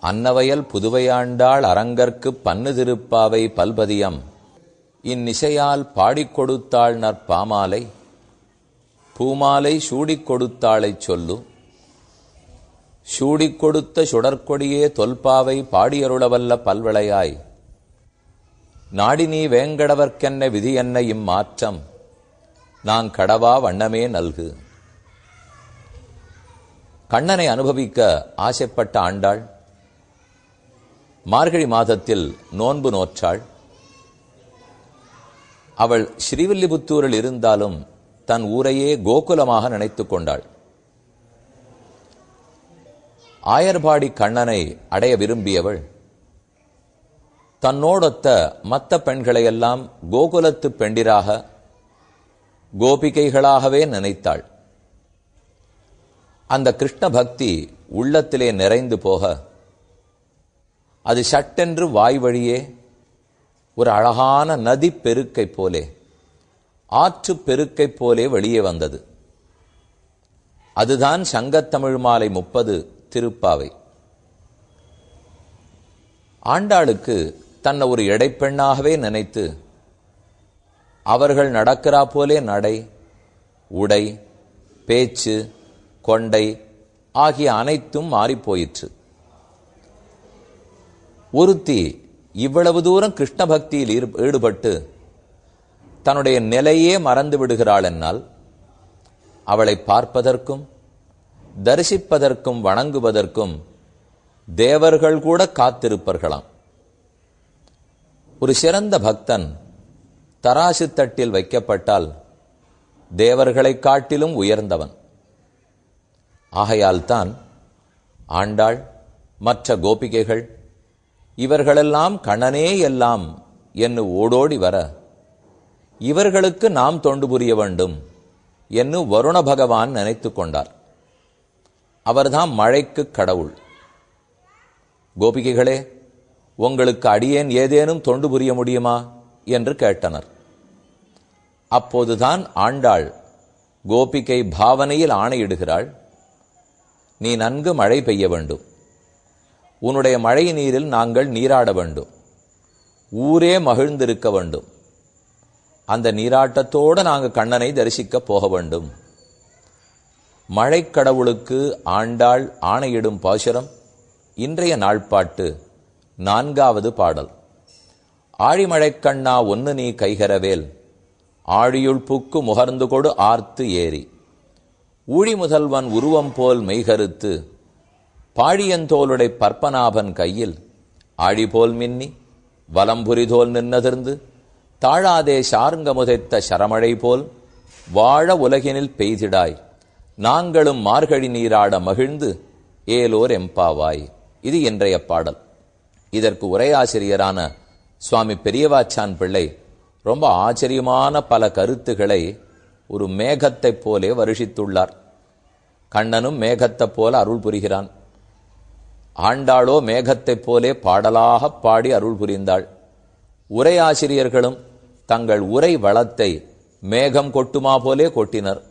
அன்னவயல் புதுவையாண்டாள் அரங்கற்குப் பன்னு திருப்பாவை பல்பதியம். இந்நிசையால் பாடிக் கொடுத்தாள் நற்பாமாலை பூமாலை சூடிக் கொடுத்தாளைச் சொல்லு. சூடிக் கொடுத்த சுடற்கொடியே தொல்பாவை பாடியருளவல்ல பல்வளையாய். நாடி நீ வேங்கடவர்க்கென்ன விதி என்ன இம்மாற்றம்? நான் கடவா வண்ணமே நல்கு. கண்ணனை அனுபவிக்க ஆசைப்பட்ட ஆண்டாள் மார்கழி மாதத்தில் நோன்பு நோற்றாள். அவள் ஸ்ரீவில்லிபுத்தூரில் இருந்தாலும் தன் ஊரையே கோகுலமாக நினைத்துக் கொண்டாள். ஆயர்பாடி கண்ணனை அடைய விரும்பியவள் தன்னோடொத்த மற்ற பெண்களையெல்லாம் கோகுலத்து பெண்டிராக கோபிகைகளாகவே நினைத்தாள். அந்த கிருஷ்ண பக்தி உள்ளத்திலே நிறைந்து போக அது சட்டென்று வாய் வழியே ஒரு அழகான நதி பெருக்கை போலே ஆற்று பெருக்கை போலே வெளியே வந்தது. அதுதான் சங்கத்தமிழ் மாலை முப்பது திருப்பாவை. ஆண்டாளுக்கு தன்னை ஒரு எடைப்பெண்ணாகவே நினைத்து அவர்கள் நடக்கிறா போலே நடை உடை பேச்சு கொண்டை ஆகிய அனைத்தும் மாறிப்போயிற்று. ஒருத்தி இவ்வளவு தூரம் கிருஷ்ண பக்தியில் ஈடுபட்டு தன்னுடைய நிலையே மறந்து விடுகிறாள் என்னால் அவளை பார்ப்பதற்கும் தரிசிப்பதற்கும் வணங்குவதற்கும் தேவர்கள் கூட காத்திருப்பர்களாம். ஒரு சிறந்த பக்தன் தராசு தட்டில் வைக்கப்பட்டால் தேவர்களைக் காட்டிலும் உயர்ந்தவன். ஆகையால்தான் ஆண்டாள் மற்ற கோபிகைகள் இவர்களெல்லாம் கண்ணனே எல்லாம் என்று ஓடோடி வர இவர்களுக்கு நாம் தொண்டு புரிய வேண்டும் என்று வருண பகவான் நினைத்து கொண்டார். அவர்தான் மழைக்கு கடவுள். கோபிகைகளே உங்களுக்கு அடியேன் ஏதேனும் தொண்டு புரிய முடியுமா என்று கேட்டனர். அப்போதுதான் ஆண்டாள் கோபிகை பாவனையில் ஆணையிடுகிறாள் நீ நன்கு மழை பெய்ய வேண்டும். உன்னுடைய மழை நீரில் நாங்கள் நீராட வேண்டும். ஊரே மகிழ்ந்திருக்க வேண்டும். அந்த நீராட்டத்தோடு நாங்கள் கண்ணனை தரிசிக்க போக வேண்டும். மழைக்கடவுளுக்கு ஆண்டாள் ஆணையிடும் பாசுரம் இன்றைய நாள்பாட்டு நான்காவது பாடல். ஆழிமழைக்கண்ணா ஒன்னு நீ கைகரவேல் ஆழியுள் புக்கு முகர்ந்து கொடு ஆர்த்து ஏறி. ஊழி முதல்வன் உருவம் போல் மெய்கருத்து பாழியந்தோளுடை பற்பனாபன் கையில் ஆழிபோல் மின்னி வலம்புரிதோல் நின்னதிர்ந்து தாழாதே சார்ங்க முதைத்த சரமழை போல் வாழ உலகினில் பெய்திடாய். நாங்களும் மார்கழி நீராட மகிழ்ந்து ஏலோர் எம்பாவாய். இது இன்றைய பாடல். இதற்கு உரையாசிரியரான சுவாமி பெரியவாச்சான் பிள்ளை ரொம்ப ஆச்சரியமான பல கருத்துக்களை ஒரு மேகத்தைப் போலே வருஷித்துள்ளார். கண்ணனும் மேகத்தைப் போல அருள் புரிகிறான். ஆண்டாளோ மேகத்தைப் போலே பாடலாகப் பாடி அருள் புரிந்தாள். உரையாசிரியர்களும் தங்கள் உரை வளத்தை மேகம் கொட்டுமா போலே கொட்டினர்.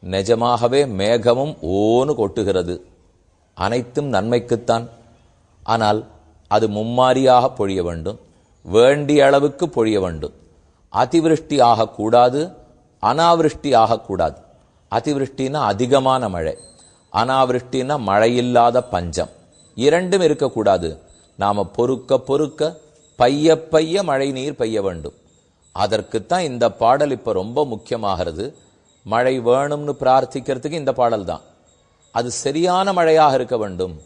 நிஜமாகவே மேகமும் ஓனு கொட்டுகிறது. அனைத்தும் நன்மைக்குத்தான். ஆனால் அது மும்மாரியாக பொழிய வேண்டும். வேண்டிய அளவுக்கு பொழிய வேண்டும். அதிவிருஷ்டி ஆகக்கூடாது அனாவிருஷ்டி ஆகக்கூடாது அதிவிருஷ்டினா அதிகமான மழை அனாவிருஷ்டினா மழையில்லாத பஞ்சம். இரண்டும் இருக்கக்கூடாது. நாம் பொறுக்க பொறுக்க பைய பைய மழை நீர் பெய்ய வேண்டும். அதற்குத்தான் இந்த பாடல் இப்போ ரொம்ப முக்கியமாகிறது. மழை வேணும்னு பிரார்த்திக்கிறதுக்கு இந்த பாடல் தான். அது சரியான மழையாக இருக்க வேண்டும்.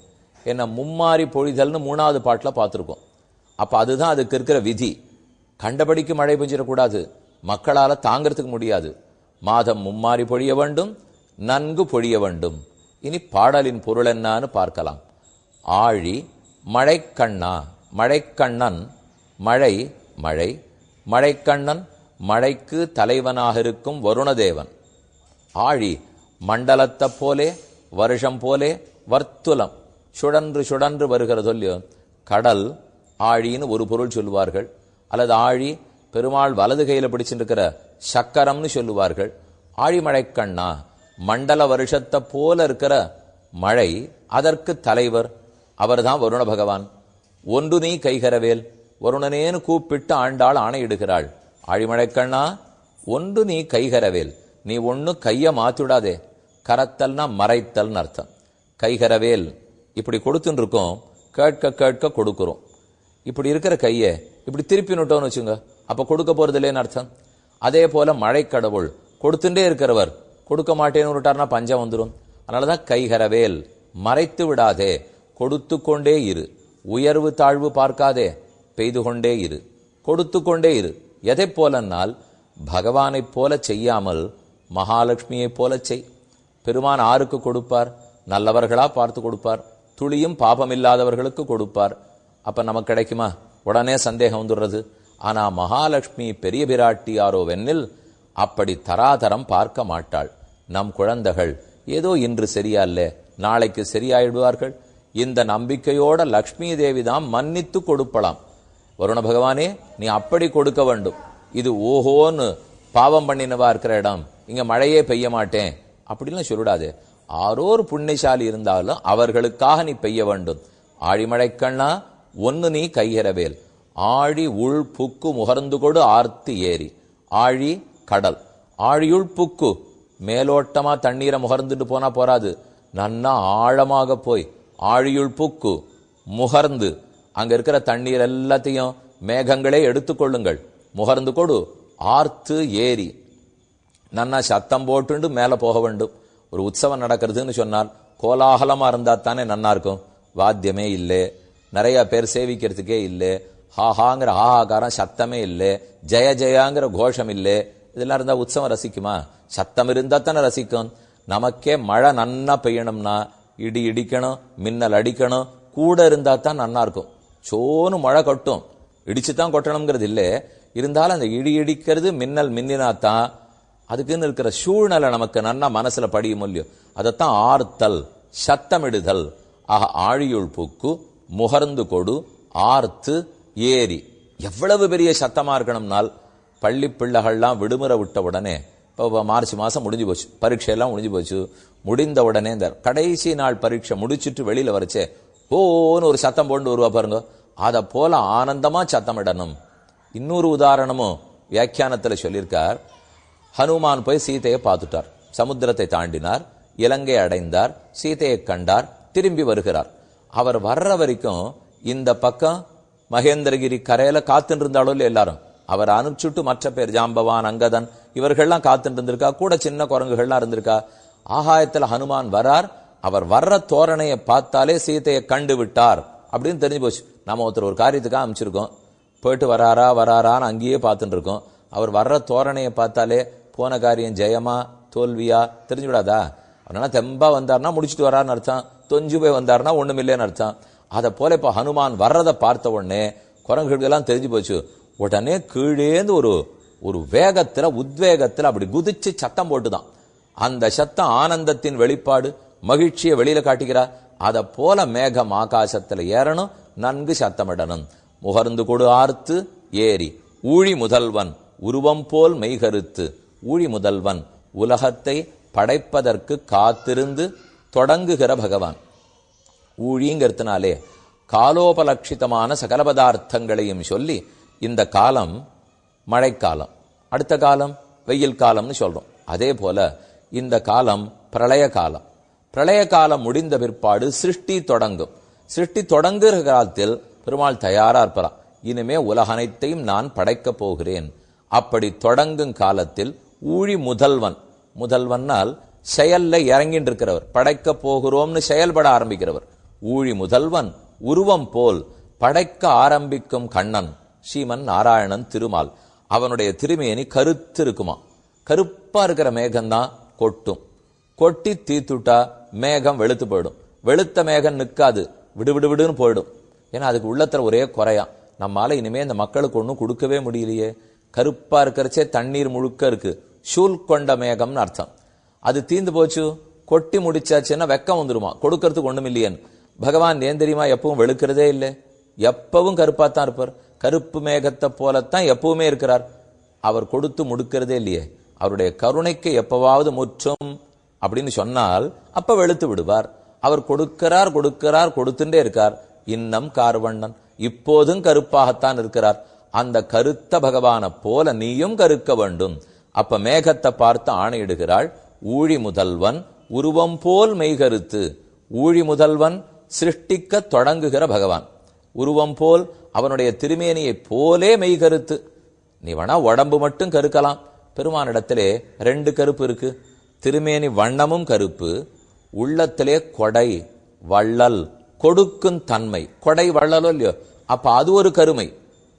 என்ன மும்மாரி பொழிதல்னு மூணாவது பாட்டில் பார்த்துருக்கோம். அப்போ அதுதான் அதுக்கு இருக்கிற விதி. கண்டபடிக்கு மழை பெஞ்சிடக்கூடாது. மக்களால் தாங்கிறதுக்கு முடியாது. மாதம் மும்மாறி பொழிய வேண்டும் நன்கு பொழிய வேண்டும். இனி பாடலின் பொருள் என்னான்னு பார்க்கலாம். ஆழி மழைக்கண்ணா மழைக்கண்ணன் மழை மழை மழைக்கண்ணன் மழைக்கு தலைவனாக இருக்கும் வருணதேவன். ஆழி மண்டலத்தைப் போலே வருஷம் போலே வர்த்துலம் சுழன்று சுழன்று வருகிறது இல்லையோ கடல் ஆழின்னு ஒரு பொருள் சொல்லுவார்கள். அல்லது ஆழி பெருமாள் வலது கையில் பிடிச்சிருக்கிற சக்கரம்னு சொல்லுவார்கள். ஆழிமழைக்கண்ணா மண்டல வருஷத்தை போல இருக்கிற மழை அதற்கு தலைவர் அவர்தான் வருண பகவான். ஒன்று நீ கைகரவேல் வருணனேன்னு கூப்பிட்டு ஆண்டாள் ஆணையிடுகிறாள். ஆழிமழைக்கண்ணா ஒன்று நீ கைகரவேல் நீ ஒன்று கையை மாத்திடாதே. கரத்தல்னா மறைத்தல்னு அர்த்தம். கைகரவேல் இப்படி கொடுத்துன்னு இருக்கோம் கேட்க கேட்க கொடுக்குறோம். இப்படி இருக்கிற கையை இப்படி திருப்பி நட்டோம்னு வச்சுங்க அப்போ கொடுக்க போகிறது இல்லைன்னு அர்த்தம். அதே போல் மழை கடவுள் கொடுத்துட்டே இருக்கிறவர் கொடுக்க மாட்டேன்னு விட்டார்னா பஞ்சம் வந்துடும் அதனால தான் கைகரவேல் மறைத்து விடாதே. கொடுத்து கொண்டே இரு. உயர்வு தாழ்வு பார்க்காதே பெய்து கொண்டே இரு. கொடுத்து கொண்டே இரு. எதை போலன்னால் பகவானைப் போல செய்யாமல் மகாலட்சுமியைப் போல செய். பெருமான் ஆருக்கு கொடுப்பார்? நல்லவர்களா பார்த்து கொடுப்பார். துளியும் பாபமில்லாதவர்களுக்கு கொடுப்பார். அப்ப நமக்கு கிடைக்குமா? உடனே சந்தேகம் வந்துடுறது. ஆனா மகாலட்சுமி பெரிய பிராட்டியாரோ வெண்ணில் அப்படி தராதரம் பார்க்க மாட்டாள். நம் குழந்தைகள் ஏதோ இன்று சரியா இல்லை நாளைக்கு சரியாயிடுவார்கள். இந்த நம்பிக்கையோட லக்ஷ்மி தேவி தான் மன்னித்து கொடுப்பலாம். வருண பகவானே நீ அப்படி கொடுக்க வேண்டும். இது ஓஹோன்னு பாவம் பண்ணினவா இருக்கிற இடம். இங்க மழையே பெய்ய மாட்டேன். அப்படிலாம் சொல்லிடாது. ஆரோர் புண்ணியசாலி இருந்தாலும் அவர்களுக்காக நீ பெய்ய வேண்டும். ஆழிமழைக்கண்ணா ஒன்று நீ கையறவேல். ஆழி உள் புக்கு முகர்ந்து கொடு ஆர்த்தி ஏரி ஆழி கடல். ஆழியுள் புக்கு மேலோட்டமாக தண்ணீரை முகர்ந்துட்டு போனால் போராது நன்னா ஆழமாக போய். ஆழியுள் பூக்கு முகர்ந்து அங்க இருக்கிற தண்ணீர் எல்லாத்தையும் மேகங்களே எடுத்துக்கொள்ளுங்கள் முகர்ந்து கொடு ஆர்த்து ஏரி நன்னா சத்தம் போட்டுண்டு மேலே போக வேண்டும். ஒரு உற்சவம் நடக்கிறதுன்னு சொன்னால் கோலாகலமாக இருந்தால் தானே நன்னா இருக்கும். வாத்தியமே இல்லை நிறைய பேர் சேவிக்கிறதுக்கே இல்லை ஹாஹாங்கிற ஹாஹாக்காரம் சத்தமே இல்லை ஜெய ஜெயாங்கிற கோஷம் இல்லை. இதெல்லாம் இருந்தால் உற்சவம் ரசிக்குமா? சத்தம் இருந்தால் தானே ரசிக்கும். நமக்கே மழை நன்னா பெய்யணும்னா இடி இடிக்கணும் மின்னல் அடிக்கணும் கூட இருந்தா தான் நன்னா இருக்கும். சோனு மழை கொட்டும். இடிச்சு தான் கொட்டணுங்கிறது இல்லை. இருந்தாலும் அந்த இடி இடிக்கிறது மின்னல் மின்னினா தான் அதுக்குன்னு இருக்கிற சூழ்நிலை நமக்கு நன்னா மனசுல படியும் இல்லையோ. அதைத்தான் ஆர்த்தல் சத்தமிடுதல். ஆக ஆழியுள் பூக்கு முகர்ந்து கொடு ஆர்த்து ஏரி எவ்வளவு பெரிய சத்தமா இருக்கணும்னால் பள்ளி பிள்ளைகள்லாம் விடுமுறை விட்ட உடனே இப்போ மார்ச் மாசம் முடிஞ்சு போச்சு. பரீட்சையெல்லாம் முடிஞ்சு போச்சு. முடிந்த உடனே இந்த கடைசி நாள் பரீட்சை முடிச்சிட்டு வெளியில வரச்சே ஓன்னு ஒரு சத்தம் போட்டு வருவா பாருங்க. அதை போல ஆனந்தமா சத்தமிடணும் இன்னொரு உதாரணமும் வியாக்கியானத்துல சொல்லியிருக்கார். ஹனுமான் போய் சீதையை பார்த்துட்டார். சமுத்திரத்தை தாண்டினார். இலங்கை அடைந்தார். சீதையை கண்டார். திரும்பி வருகிறார். அவர் வர்ற வரைக்கும் இந்த பக்கம் மகேந்திரகிரி கரையில காத்துட்டு இருந்தாலும் இல்லை எல்லாரும். அவர் அனுப்பிச்சுட்டு மற்ற பேர் ஜாம்பவான் அங்கதன் இவர்கள்லாம் காத்துட்டு இருந்திருக்கா கூட சின்ன குரங்குகள்லாம் இருந்திருக்கா? ஆகாயத்தில் ஹனுமான் வரார். அவர் வர்ற தோரணையை பார்த்தாலே சீதையை கண்டு விட்டார் அப்படின்னு தெரிஞ்சு போச்சு. நம்ம ஒருத்தர் ஒரு காரியத்துக்காக அமைச்சிருக்கோம். போயிட்டு வராரா வராரான்னு அங்கேயே பார்த்துட்டு இருக்கோம் அவர் வர்ற தோரணையை பார்த்தாலே போன காரியம் ஜெயமா தோல்வியா தெரிஞ்சு விடாதா அதனால தெம்பா வந்தார்னா முடிச்சுட்டு வராருன்னு அர்த்தம். தொஞ்சு போய் வந்தாருன்னா இல்லைன்னு அர்த்தம். அதை போல இப்போ ஹனுமான் வர்றதை பார்த்த உடனே குரங்குகளுக்கெல்லாம் தெரிஞ்சு போச்சு. உடனே கீழேந்து ஒரு ஒரு வேகத்தில் உத்வேகத்தில் அப்படி குதிச்சு சத்தம் போட்டுதான். அந்த சத்தம் ஆனந்தத்தின் வெளிப்பாடு மகிழ்ச்சியை வெளியில காட்டுகிறார். அதை போல மேகம் ஆகாசத்தில் ஏறணும் நன்கு சத்தமிடணும். முகர்ந்து கொடு ஆர்த்து ஏரி ஊழி முதல்வன் உருவம் போல் மெய்கருத்து. ஊழி முதல்வன் உலகத்தை படைப்பதற்கு காத்திருந்து தொடங்குகிற பகவான். ஊழிங்கிறதுனாலே காலோபலட்சிதமான சகல பதார்த்தங்களையும் சொல்லி இந்த காலம் மழைக்காலம். அடுத்த காலம் வெயில் காலம்னு சொல்றோம். அதே போல இந்த காலம் பிரளய காலம். பிரளய காலம் முடிந்த பிற்பாடு சிருஷ்டி தொடங்கும். சிருஷ்டி தொடங்குகிற காலத்தில் பெருமாள் தயாரா இருப்பாராம் இனிமே உலகனைத்தையும் நான் படைக்கப் போகிறேன். அப்படி தொடங்கும் காலத்தில் ஊழி முதல்வன். முதல்வனால் செயல்ல இறங்கிட்டு இருக்கிறவர். படைக்க போகிறோம்னு செயல்பட ஆரம்பிக்கிறவர். ஊழி முதல்வன் உருவம் போல் படைக்க ஆரம்பிக்கும் கண்ணன் ஸ்ரீமன் நாராயணன் திருமால். அவனுடைய திருமேனி கருத்து இருக்குமா கருப்பா இருக்கிற மேகம்தான் கொட்டும். கொட்டி தீத்துட்டா மேகம் வெளுத்து போயிடும். வெளுத்த மேகம் நிற்காது விடு விடு விடுன்னு போயிடும். ஏன்னா அதுக்கு உள்ளத்துல ஒரே குறையா. நம்மால இனிமே இந்த மக்களுக்கு ஒன்றும் கொடுக்கவே முடியலையே. கருப்பா இருக்கிறச்சே தண்ணீர் முழுக்க இருக்கு. ஷூல் கொண்ட மேகம்னு அர்த்தம். அது தீந்து போச்சு. கொட்டி முடிச்சாச்சுன்னா வெக்கம் வந்துருமா? கொடுக்கறதுக்கு ஒன்றும் இல்லையேன்னு பகவான் ஏன் தெரியுமா எப்பவும் வெளுக்கிறதே இல்லை? எப்பவும் கருப்பாக தான் இருப்பார். கருப்பு மேகத்தை போலத்தான் எப்பவுமே இருக்கிறார். அவர் கொடுத்து முடுக்கிறதே இல்லையே. அவருடைய கருணைக்கு எப்பவாவது முற்றும் அப்படின்னு சொன்னால் அப்ப வெளுத்து விடுவார். அவர் கொடுக்கிறார் கொடுக்கிறார் கொடுத்துட்டே இருக்கார். இன்னம் கார்வண்ணன். இப்போதும் கருப்பாகத்தான் இருக்கிறார். அந்த கருத்த பகவான போல நீயும் கருக்க வேண்டும். அப்ப மேகத்தை பார்த்து ஆணையிடுகிறாள். ஊழி முதல்வன் உருவம் போல் மெய்கருத்து. ஊழி முதல்வன் சிருஷ்டிக்க தொடங்குகிற பகவான். உருவம் போல் அவனுடைய திருமேனியை போலே மெய்கருத்து நீ வேணா உடம்பு மட்டும் கருக்கலாம். பெருமானிடத்திலே ரெண்டு கருப்பு இருக்கு. திருமேனி வண்ணமும் கருப்பு. உள்ளத்திலே கொடை வள்ளல் கொடுக்கும் தன்மை. கொடை வள்ளலோ இல்லையோ? அப்போ அது ஒரு கருமை.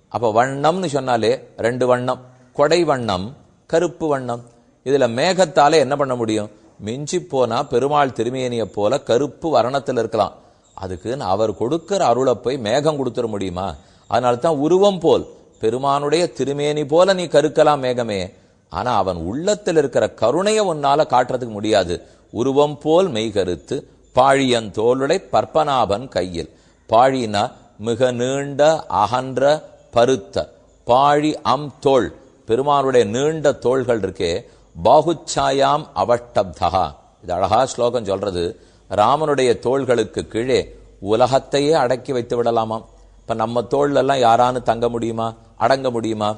அப்போ வண்ணம்னு சொன்னாலே ரெண்டு வண்ணம். கொடை வண்ணம் கருப்பு வண்ணம். இதில் மேகத்தாலே என்ன பண்ண முடியும்? மிஞ்சி போனால் பெருமாள் திருமேனியை போல கருப்பு வர்ணத்தில் இருக்கலாம். அதுக்கு அவர் கொடுக்கிற அருளை போய் மேகம் கொடுத்துட முடியுமா? அதனால தான் உருவம் போல் பெருமானுடைய திருமேனி போல நீ கருக்கலாம் மேகமே. ஆனா அவன் உள்ளத்தில் இருக்கிற கருணையை உன்னால காட்டுறதுக்கு முடியாது. உருவம் போல் மெய் கருத்து பாழியன் தோளுடை பற்பனாபன் கையில். பாழினா மிக நீண்ட அகன்ற பருத்த. பாழி அம் தோல் பெருமானுடைய நீண்ட தோள்கள் இருக்கே. பாகுச்சாயாம் அவட்டப்தகா இது அழகா ஸ்லோகம் சொல்றது. ராமனுடைய தோள்களுக்கு கீழே உலகத்தையே அடக்கி வைத்து விடலாமாம்? இப்ப நம்ம தோள்ல யாரானு தங்க முடியுமா? அடங்க முடியுமா?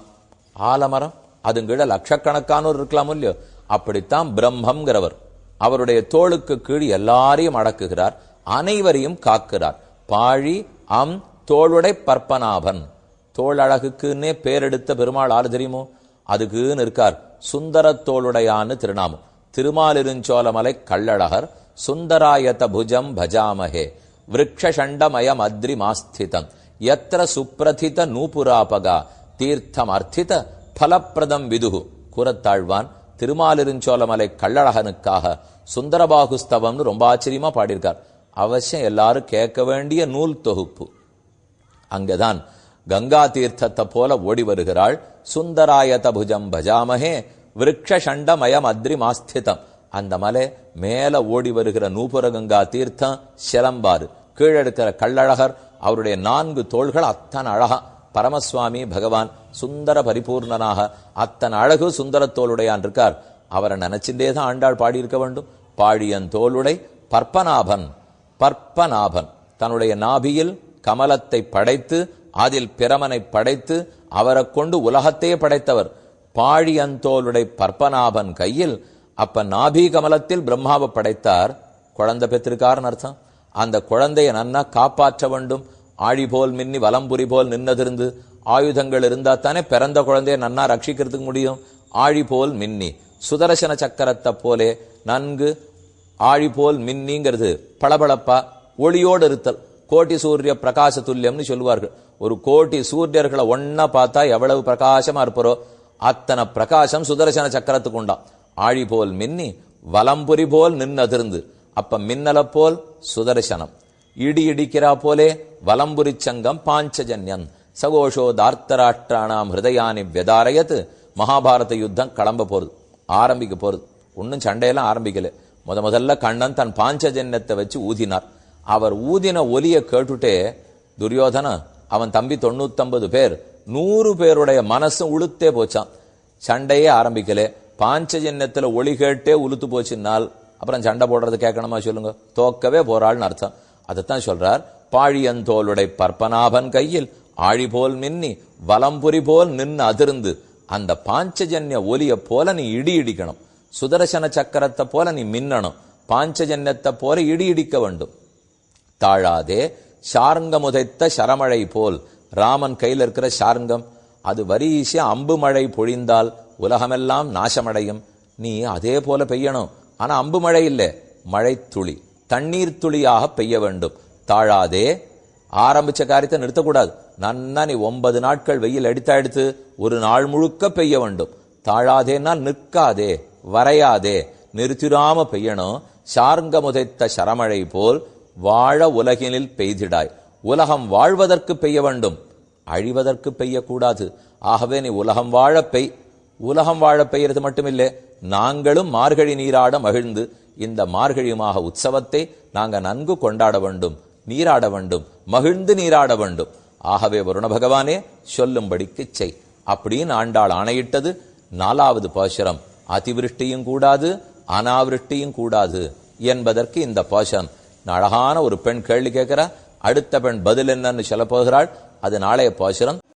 ஆலமரம்? அதுங்கிட லட்சக்கணக்கானோர் இருக்கலாமோ இல்லையோ? அப்படித்தான் பிரம்மம்ங்கிறவர். அவருடைய தோளுக்கு கீழ் எல்லாரையும் அடக்குகிறார் அனைவரையும் காக்கிறார். பாழி அம் தோளுடை பற்பனாபன். தோள் அழகுக்குன்னே பேரெடுத்த பெருமாள் ஆறு தெரியுமோ? அதுக்குன்னு இருக்கார். சுந்தர தோளுடையான்னு திருநாமம். திருமாலிருஞ்சோலமலை கள்ளழகர் சுந்தராயத புஜம் பஜாமஹே விரக்ஷண்டமயம் அத்ரி மாஸ்திதம் எத்திர சுப்ரதித நூபுராபகா தீர்த்தம் அர்த்தித பலப்பிரதம் விதுகு கூறத்தாழ்வான் திருமாலிருஞ்சோலமலை கள்ளழகனுக்காக சுந்தரபாகுஸ்தவம்னு ரொம்ப ஆச்சரியமா பாடியிருக்கார். அவசியம் எல்லாரும் கேட்க வேண்டிய நூல் தொகுப்பு. அங்கதான் கங்கா தீர்த்தத்தை போல ஓடி வருகிறாள் சுந்தராயத புஜம் பஜாமஹே விரக்ஷண்டமயம் அத்ரி மாஸ்திதம் அந்த மலை மேல ஓடி வருகிற நூபுரகங்கா தீர்த்தம் சிலம்பாறு. கீழெடுக்கிற கள்ளழகர் அவருடைய நான்கு தோள்கள் அத்தனை அழகா. பரமசுவாமி பகவான் சுந்தர பரிபூர்ணனாக அத்தனை அழகு சுந்தரத்தோளுடையான் இருக்கார். அவரை நினைச்சுட்டே தான் ஆண்டாள் பாடியிருக்க வேண்டும். பாழியன் தோளுடை பற்பநாபன் பற்பநாபன். தன்னுடைய நாபியில் கமலத்தை படைத்து அதில் பிரமனை படைத்து அவரை கொண்டு உலகத்தையே படைத்தவர். பாழியந்தோளுடைய பற்பநாபன் கையில் அப்ப நாபி கமலத்தில் பிரம்மாவை படைத்தார். குழந்தை பெற்றிருக்காருன்னு அர்த்தம். அந்த குழந்தையை நன்னா காப்பாற்ற வேண்டும். ஆழி போல் மின்னி வலம்புரி போல் நின்னதிருந்து ஆயுதங்கள் இருந்தா தானே பிறந்த குழந்தைய நன்னா ரட்சிக்கிறதுக்கு முடியும். ஆழி போல் மின்னி. சுதர்சன சக்கரத்தை போலே நன்கு ஆழி போல் மின்னிங்கிறது பளபளப்பா ஒளியோடு இருத்தல். கோட்டி சூரிய பிரகாச துல்லியம்னு சொல்லுவார்கள். ஒரு கோட்டி சூரியர்களை ஒன்னா பார்த்தா எவ்வளவு பிரகாசமா இருப்பாரோ அத்தனை பிரகாசம் சுதர்சன சக்கரத்துக்கு உண்டாம். ஆழி போல் மின்னி வலம்புரி போல் நின்னதிர்ந்து. அப்ப மின்னல போல் சுதர்சனம். இடி இடிக்கிறா போலே வலம்புரி சங்கம் பாஞ்சஜன்யம். சகோஷோ தார்த்தராஷ்டிராணாம் ஹிருதயானி வெதாரயத்து. மகாபாரத யுத்தம் கிளம்ப போறது ஆரம்பிக்க போறது. ஒன்னும் சண்டையெல்லாம் ஆரம்பிக்கல. முத முதல்ல கண்ணன் தன் பாஞ்சஜன்யத்தை வச்சு ஊதினார். அவர் ஊதின ஒலிய கேட்டுட்டே துரியோதன அவன் தம்பி தொண்ணூத்தம்பது பேர் நூறு பேருடைய மனசும் உளுத்தே போச்சான் சண்டையே ஆரம்பிக்கல. பாஞ்சஜன்யத்தில் ஒளி கேட்டே உளுத்து போச்சுன்னால் அப்புறம் சண்டை போடுறது கேட்கணுமா சொல்லுங்க. தோக்கவே போறாள்னு அர்த்தம். அதைத்தான் சொல்றார். பாழியந்தோளுடை பற்பனாபன் கையில் ஆழி போல் மின்னி வலம்புரி போல் நின்று அதிர்ந்து. அந்த பாஞ்சஜன்ய ஒலிய போல நீ இடி இடிக்கணும். சுதர்சன சக்கரத்தை போல நீ மின்னணும். பாஞ்சஜன்யத்தை போல இடி இடிக்க வேண்டும். தாழாதே சார்ங்கம் உதைத்த சரமழை போல். ராமன் கையில் இருக்கிற சார்ங்கம். அது வரிசையா அம்பு மழை பொழிந்தால் உலகமெல்லாம் நாசமடையும். நீ அதே போல பெய்யணும். ஆனா அம்பு மழை இல்லை. மழை துளி தண்ணீர் துளியாக பெய்ய வேண்டும். தாழாதே. ஆரம்பிச்ச காரியத்தை நிறுத்தக்கூடாது. நன்னா நீ ஒன்பது நாட்கள் வெயில் அடித்தா எடுத்து ஒரு நாள் முழுக்க பெய்ய வேண்டும். தாழாதேன்னா நிற்காதே. வரையாதே. நிறுத்திடாம பெய்யணும். சார்ங்க முதைத்த சரமழை போல் வாழ உலகினில் பெய்திடாய். உலகம் வாழ்வதற்கு பெய்ய வேண்டும். அழிவதற்கு பெய்யக்கூடாது. ஆகவே நீ உலகம் வாழ பெய் உலகம் வாழ பெய்யறது மட்டுமில்லை நாங்களும் மார்கழி நீராட மகிழ்ந்து இந்த மார்கழியுமாக உற்சவத்தை நாங்க நன்கு கொண்டாட வேண்டும் நீராட வேண்டும் மகிழ்ந்து நீராட வேண்டும். ஆகவே வருண பகவானே சொல்லும்படிக்கு செய். அப்படின்னு ஆண்டாள் ஆணையிட்டது. நாலாவது பாசுரம் அதிவிருஷ்டியும் கூடாது அனாவிருஷ்டியும் கூடாது என்பதற்கு இந்த பாசுரம். அழகான ஒரு பெண் கேள்வி கேட்கிறா அடுத்த பெண் பதில் என்னன்னு சொல்ல போகிறாள். அது நாளைய பாசுரம்.